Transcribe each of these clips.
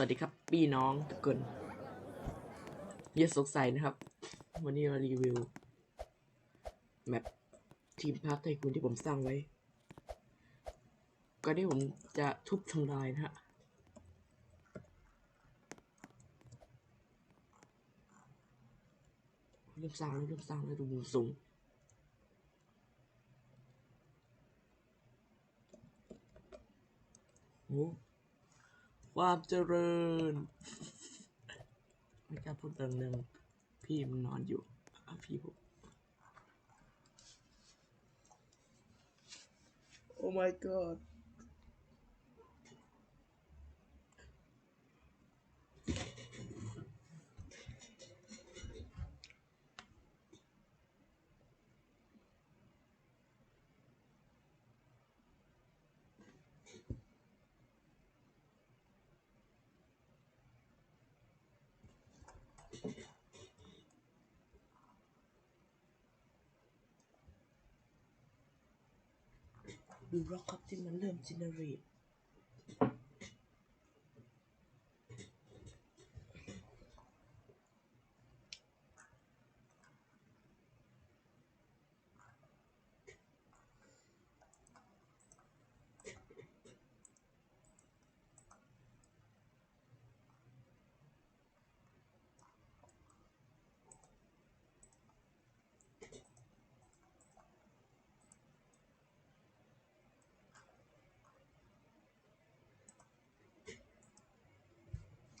วัสดีครับพี่น้องทุกคนอย่าสงสัยนะครับ วันนี้มารีวิวแมปทีมพาร์ทไทคุณที่ผมสร้างไว้ก็ที่ผมจะทุบทำลายนะฮะเริ่มสร้างแล้วเริ่มสร้างแล้วดูมุมสูงโอ้ ความเจริญไม่กล้าพูดเรื่องหนึ่งพี่มันนอนอยู่อพี่ผมโอ้ my god ดูร็อกครับที่มันเริ่มจินเนอเรต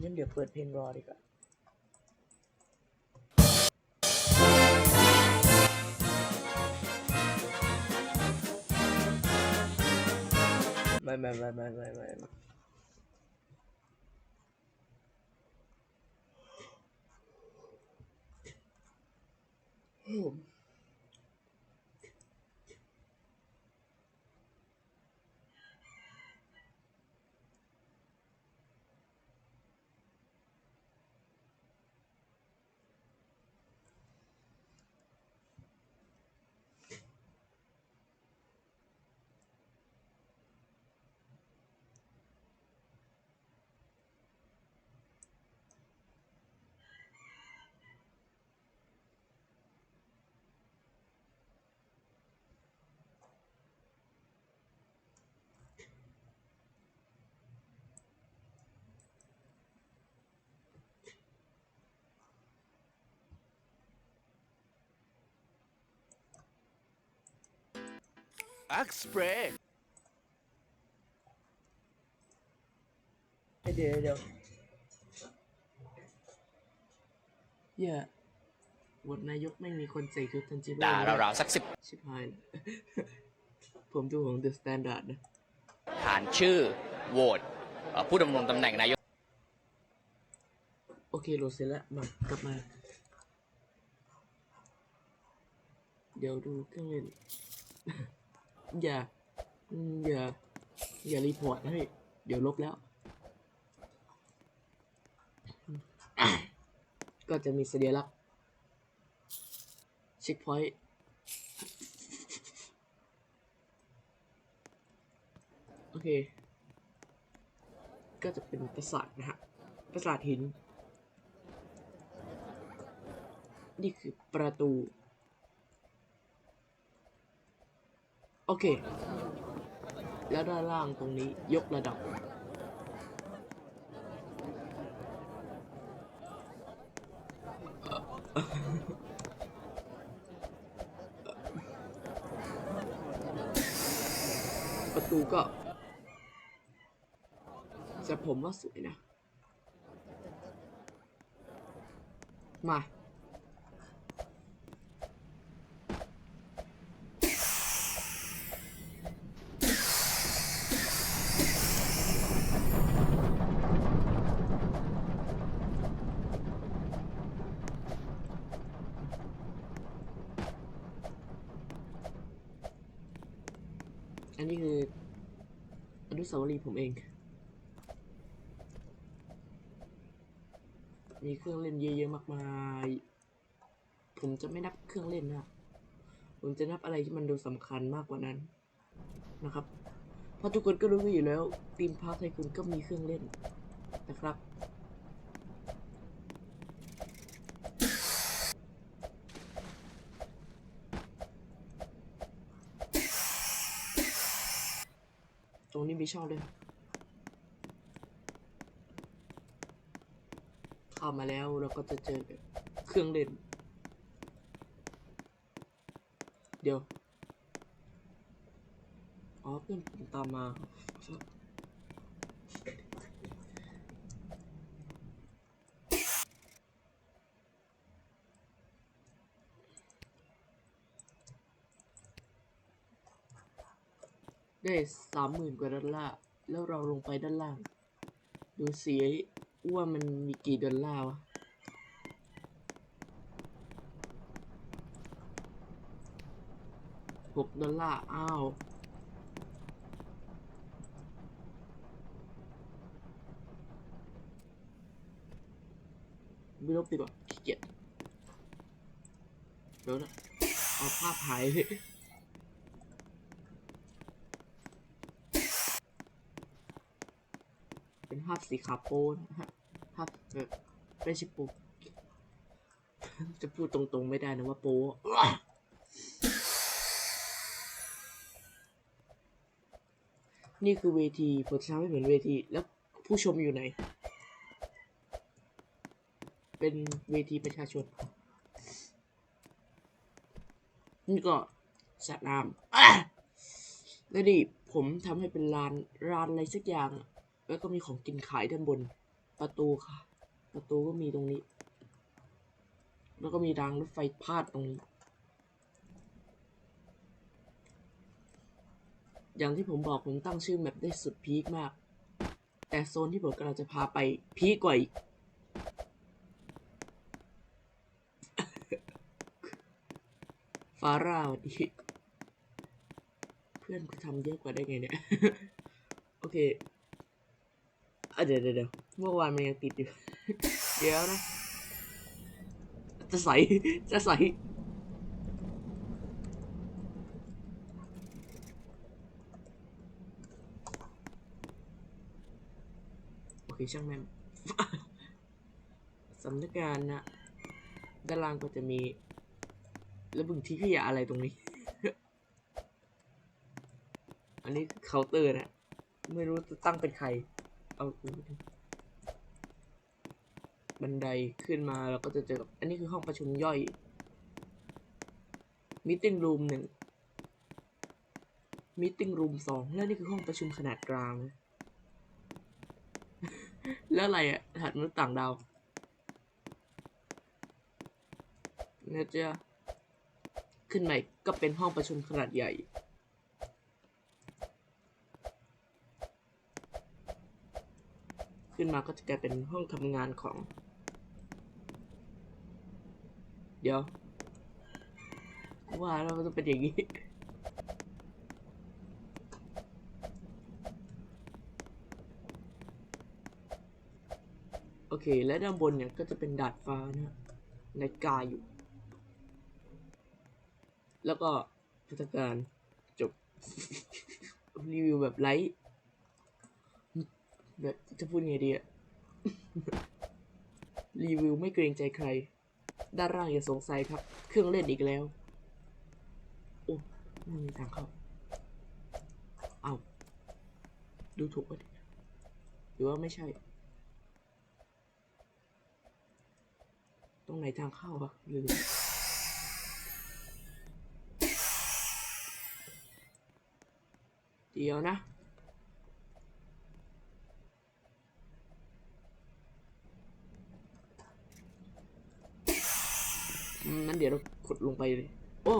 งั้นเดี๋ยวเปิดเพลงรอดีกว่าไม่ไม่ไม่ไม่ไม่ไม่ไม่อืม อักสเปรย์เดี๋ยวเดี๋ยวอย่าบทนายกไม่มีคนใส่ชุดทันจิโร่ด่าเลยราวๆสักสิบชิบหายผมดูของ The Standard นะ ฐานชื่อโหวตเอ่อผู้ดำรงตำแหน่งนายกโอเคโหลดเสร็จแล้วมากลับมา เดี๋ยวดูเครื่องเล่น อย่าอย่าอย่ารีพอร์ตนะเฮ้เดี๋ยวลบแล้ว ก็จะมีเสัญลักเช็คพอยต์โอเค ก็จะเป็นปราสาทนะฮะปราสาทหิน นี่คือประตู โอเค แล้วด้านล่างตรงนี้ยกระดับ ประตูก็จะผมว่าสวยนะ มา นนี้คืออนุสาวรีย์ผมเอง มีเครื่องเล่นเยอะๆมากมาย ผมจะไม่นับเครื่องเล่นนะผมจะนับอะไรที่มันดูสำคัญมากกว่านั้นนะครับ เพราะทุกคนก็รู้อยู่แล้วทีมพาร์ทไทคุณก็มีเครื่องเล่นนะครับ ตรงนี้มีช่องด้วย เข้ามาแล้วเราก็จะเจอแบบเครื่องเล่น เดี๋ยว อ๋อเพื่อนผมตามมา ได้สามหมื่นกว่าดอลลาร์ แล้วเราลงไปด้านล่าง ดูสิว่ามันมีกี่ดอลลาร์วะหกดอลลาร์ อ้าว ไม่ลบดีกว่าขี้เกียจเดี๋ยวนะเอาภาพหายเลย เป็น ภาพสีขาวโป้นะฮะภาพแบบไม่ใช่โป้จะพูดตรงๆไม่ได้นะว่าโป้นี่คือเวทีผมจะทำให้เหมือนเวที แล้วผู้ชมอยู่ไหน เป็นเวทีประชาชน นี่ก็สระน้ำแล้วนี่ผมทำให้เป็นลานร้านอะไรสักอย่างอะ แล้วก็มีของกินขายด้านบน ประตูค่ะ ประตูก็มีตรงนี้ แล้วก็มีรางรถไฟพาดตรงนี้ อย่างที่ผมบอกผมตั้งชื่อแมปได้สุดพีคมาก แต่โซนที่ผมกำลังจะพาไปพีคกว่าอีกฟาร่าวันนี้เพื่อนกูทำเยอะกว่าได้ไงเนี่ย โอเค เดี๋ยวเดี๋ยวเมื่อวานมันยังติดอยู่ เดี๋ยวนะ จะใส่จะใส่โอเคช่างแม่งสำนักงานนะด้านล่างก็จะมี แล้วบึงที่ขยะอะไรตรงนี้ อันนี้เคาน์เตอร์นะ ไม่รู้จะตั้งเป็นใคร เอาบันไดขึ้นมาเราก็จะเจอกับ อันนี้คือห้องประชุมย่อยมิ팅รูมหนึ่งมิ팅รูมสองและนี่คือห้องประชุมขนาดกลาง แล้วอะไรอะถัดมนุษย์ต่างดาวเนี่ยจะขึ้นใหม่ก็เป็นห้องประชุมขนาดใหญ่ ขึ้นมาก็จะกลายเป็นห้องทำงานของ เดี๋ยว ว่าแล้วมันจะเป็นอย่างนี้โอเค และด้านบนเนี่ยก็จะเป็นดาดฟ้านะฮะในกาอยู่ แล้วก็พัฒการจบ รีวิวแบบไลท์ แบบจะพูดไงดีอะรีวิวไม่เกรงใจใคร ด้านล่างอย่าสงสัยครับ เครื่องเล่นอีกแล้ว โอ้ไม่มีทางเข้า เอา ดูถูกปะหรือว่าไม่ใช่ ตรงไหนทางเข้าอะหรือเดี๋ยวนะ อืมงั้น เดี๋ยวเราขุดลงไปเลย โอ้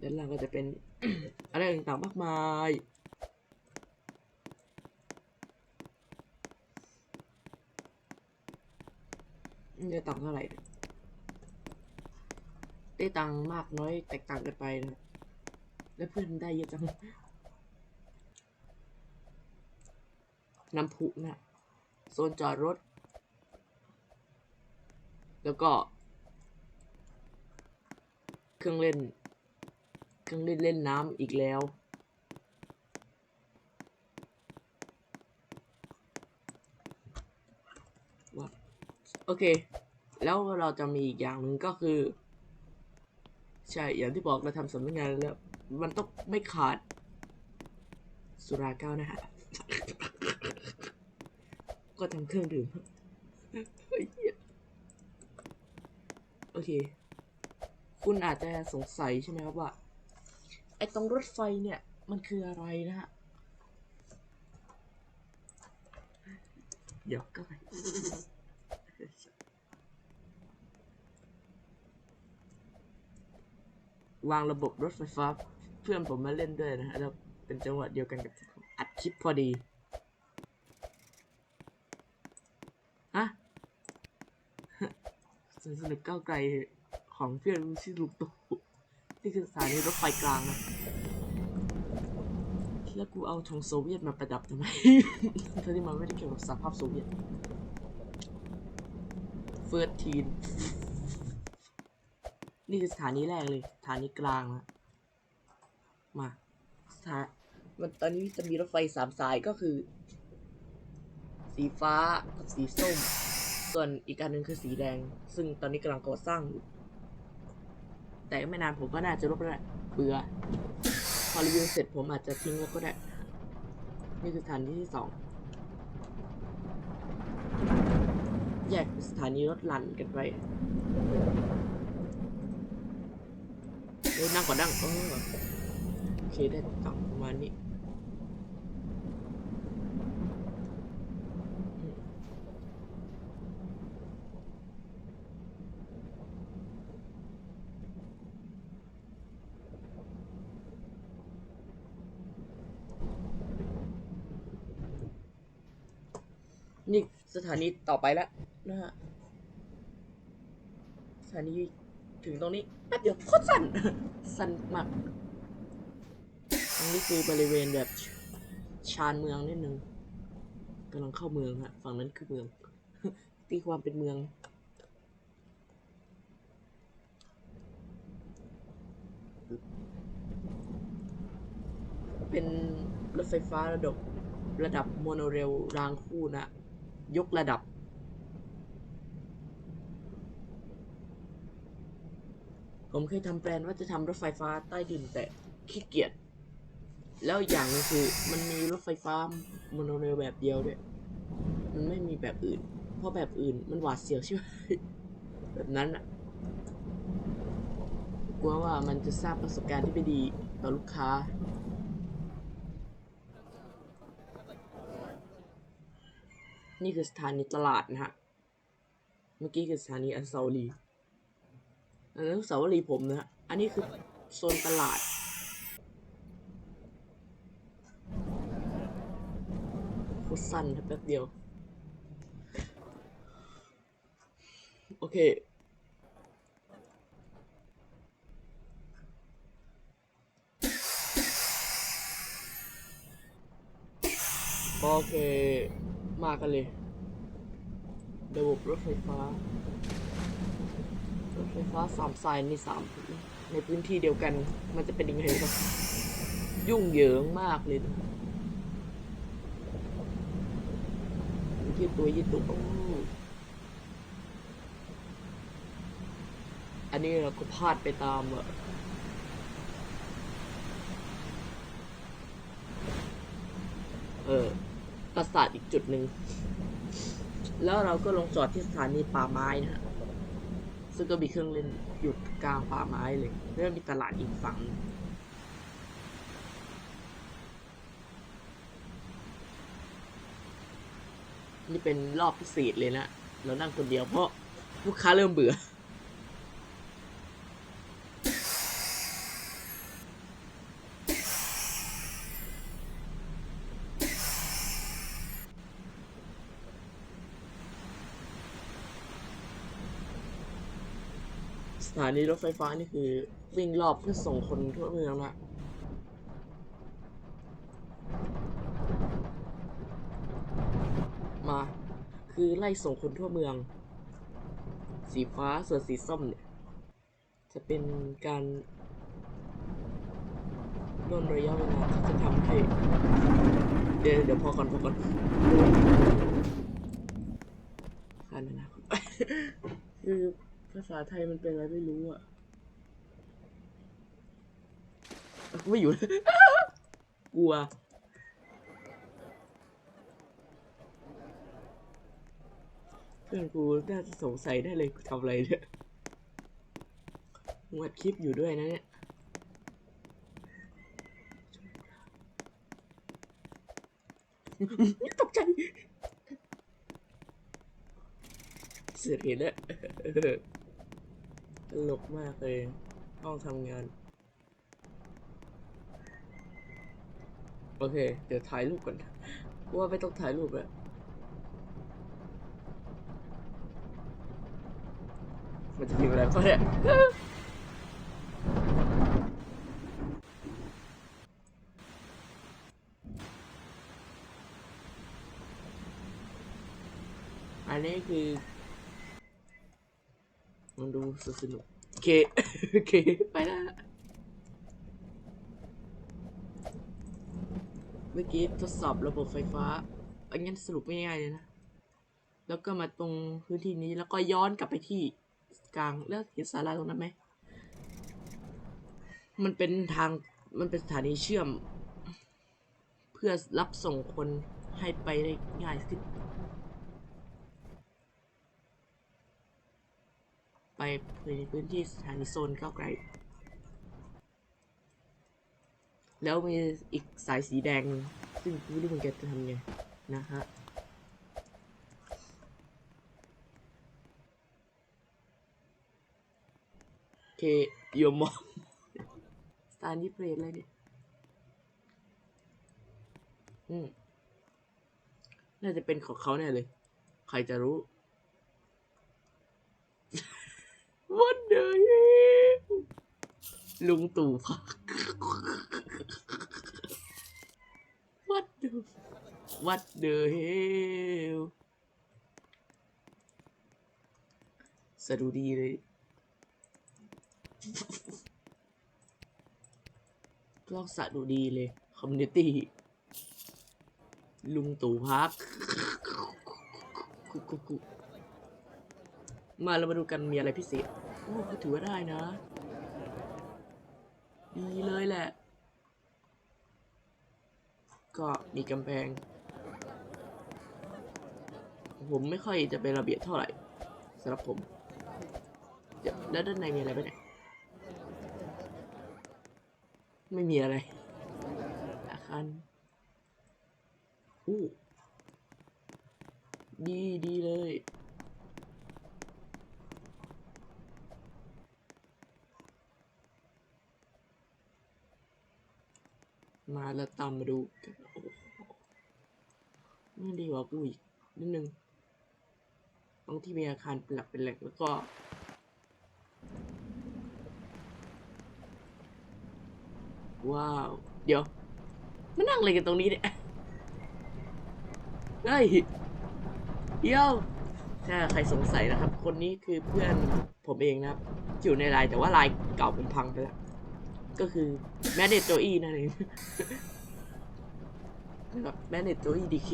ด้านล่างก็จะเป็น อะไรต่างๆมากมายนี่ได้ตังเท่าไหร่ได้ตังมากน้อยแตกต่างกันไปนะ แล้วเพื่อนได้เยอะจัง น้ำพุนะโซนจอดรถ แล้วก็ เครื่องเล่น เครื่องเล่นเล่นน้ำอีกแล้ว โอเค แล้วเราจะมีอีกอย่างหนึ่งก็คือ ใช่ อย่างที่บอกเราทำสำนักงานแล้ว มันต้องไม่ขาดสุราเก้านะฮะ ก็ทำเครื่องดื่มโอเค คุณอาจจะสงสัยใช่ไหมครับว่า ไอ้ตรงรถไฟเนี่ย มันคืออะไรนะฮะ เดี๋ยวก็ไปวางระบบรถไฟฟ้า เพื่อนผมมาเล่นด้วยนะฮะแล้วเป็นจังหวะเดียวกันกับผมอัดคลิปพอดี ฮะ สวนสนุกก้าวไกลของเพื่อนชื่อลูกตู่นี่คือสถานีรถไฟกลางนะแล้วกูเอาธงโซเวียตมาประดับทำไมทั้งที่มันไม่ได้เกี่ยวกับสหภาพโซเวียตเฟิร์สทีนนี่คือสถานีแรกเลย สถานีกลางนะมาสถามันตอนนี้จะมีรถไฟสามสายก็คือ สีฟ้ากับสีส้ม ส่วนอีกอันหนึ่งคือสีแดง ซึ่งตอนนี้กำลังก่อสร้างอยู่ แต่ไม่นานผมก็น่าจะลบแล้วเบื่อพอรีวิวเสร็จผมอาจจะทิ้งแล้วก็ได้ นี่คือสถานที่ที่สอง แยกเป็นสถานีรถลันกันไปนั่งก่อนนั่งโอเคได้ตังประมาณนี้ ถานีต่อไปแล้วนะฮะสถานีถึงตรงนี้แป๊บเดียวโคตรสั้นสั้นมากตรงนี้คือบริเวณแบบชานเมืองนิดนึงกำลังเข้าเมืองฮะฝั่งนั้นคือเมือง ตีความเป็นเมืองเป็นรถไฟฟ้าระดับระดับโมโนเรลรางคู่นะ ยกระดับ ผมเคยทำแปลนว่าจะทำรถไฟฟ้าใต้ดินแต่ขี้เกียจ แล้วอย่างนึงคือมันมีรถไฟฟ้าโมโนเรลแบบเดียวด้วย มันไม่มีแบบอื่น เพราะแบบอื่นมันหวาดเสียวใช่ไหมแบบนั้นอะกลัวว่ามันจะสร้างประสบการณ์ที่ไม่ดีต่อลูกค้า นี่คือสถานีตลาดนะฮะ เมื่อกี้คือสถานีอันซาลีอันนั้นสาวรีย์ผมนะฮะ อันนี้คือโซนตลาด โคตรสั้นครับแป๊บเดียว โอเคโอเค มากันเลย ระบบรถไฟฟ้า รถไฟฟ้าสามสายในสามในพื้นที่เดียวกัน มันจะเป็นยังไงครับ ยุ่งเหยิงมากเลยยืดตัวยืดตัวอ้อันนี้เราก็พลาดไปตามอะเออ ปราสาทอีกจุดหนึ่ง แล้วเราก็ลงจอดที่สถานีป่าไม้นะฮะซึ่งก็มีเครื่องเล่นอยู่กลางป่าไม้เลยแล้วมีตลาดอีกฝั่งหนึ่งนี่เป็นรอบพิเศษเลยนะ เรานั่งคนเดียวเพราะลูกค้าเริ่มเบื่อ ถานีรถไฟฟ้านี่คือวิ่งรอบเพื่อส่งคนทั่วเมืองนะมา คือไล่ส่งคนทั่วเมือง สีฟ้าส่วนสีส้มเนี่ย จะเป็นการร่นระยะเวลาที่จะทำให้ เดี๋ยวเดี๋ยวพอก่อนพอก่อนคันนะคือ ภาษาไทยมันเป็นอะไรไม่รู้อะไม่อยู่ กลัว เพื่อนกูน่าจะสงสัยได้เลยทำอะไรเนี่ยมึงอัดคลิปอยู่ด้วยนะเนี่ยตกใจเสียเห็นอะ ตลกมากเลยห้องทำงาน โอเค เดี๋ยวถ่ายรูปก่อนกูว่าไม่ต้องถ่ายรูปแล้วมันจะมพ์อะไรก็เนี่ยอันนี้คือ มันดูสนุกโอเคโอเคไปละเมื่อกี้ทดสอบระบบไฟฟ้าอันนี้สรุปง่ายเลยนะ แล้วก็มาตรงพื้นที่นี้แล้วก็ย้อนกลับไปที่กลางแล้วเห็นศาลาตรงนั้นไหมมันเป็นทางมันเป็นสถานีเชื่อม เพื่อรับส่งคนให้ไปได้ง่ายขึ้น ไป ในพื้นที่สถานีโซนก้าวไกล แล้วมีอีกสายสีแดง ซึ่งไม่รู้เหมือนกันจะทำไง นะฮะเคยมมองสถานีเปรตอะไรเนี่ยอืม น่าจะเป็นของเขาแน่เลย ใครจะรู้ What the hell ลุงตู่พัก What the What the hell สะดุดีเลยลอกสะดุดีเลย คอมมูนิตี้ ลุงตู่พักกุกกุกกุก มาเรามาดูกันมีอะไรพิเศษโอ้ก็ถือว่าได้นะ ดีเลยแหละ ก็มีกำแพง ผมไม่ค่อยจะเป็นระเบียบเท่าไหร่สำหรับผมแล้วด้านในมีอะไรบ้างเนี่ยไม่มีอะไร อาคารอู้ดีดีเลย มาแล้วตามมาดูกันโอ้โหนี่ดีกว่ากูอีกนิดนึงตรงที่มีอาคารเป็นหลักเป็นแหล่งแล้วก็ว้าว เดี๋ยวมานั่งอะไรกันตรงนี้เนี่ยเฮ้ยเดี๋ยวถ้าใครสงสัยนะครับ คนนี้คือเพื่อนผมเองนะครับอยู่ในไลน์แต่ว่าไลน์เก่าผมพังไปแล้ว ก็คือแมนเนตโจอีนั่นเองนะครับแมนเนตโจอีดีเค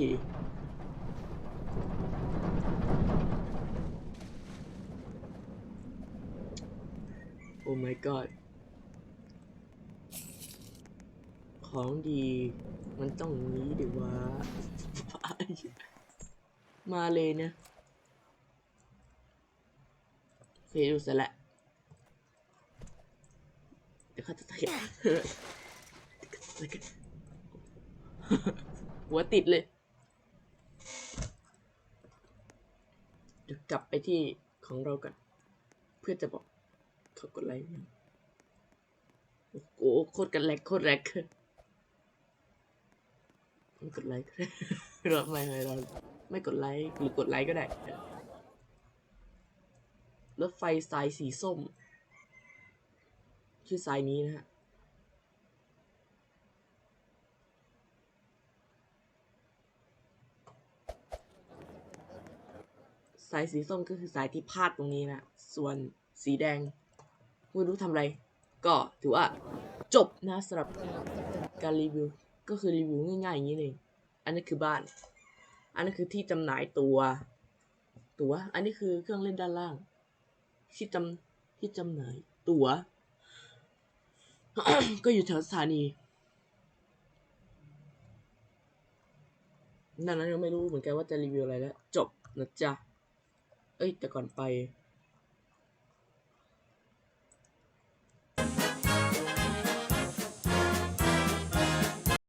โอ้ my god ของดีมันต้องนี้ดิวะมาเลยนะโอเคดูเสร็จแล้ว เดี๋ยวเขาจะถ่ายหัวติดเลย เดี๋ยวกลับไปที่ของเรากัน เพื่อจะบอกเขากดไลค์โอ้โหโคตรกันแรกโคตรแรกไม่กดไลค์เราไม่ไม่เราไม่กดไลค์หรือกดไลค์ก็ได้รถไฟสายสีส้ม ชื่อสายนี้นะฮะสายสีส้มก็คือสายที่พาดตรงนี้นะ ส่วนสีแดงไม่รู้ทำอะไร ก็ถือว่าจบนะสำหรับการรีวิว ก็คือรีวิวง่ายๆอย่างนี้เองอันนี้คือบ้าน อันนี้คือที่จำหน่ายตัว ตัว อันนี้คือเครื่องเล่นด้านล่าง ที่จำที่จำหน่ายตัว ก็อยู่แถวสถานีนั่นนั้นยังไม่รู้เหมือนกันว่าจะรีวิวอะไรแล้ว จบนะจ๊ะ เอ้ย แต่ก่อนไป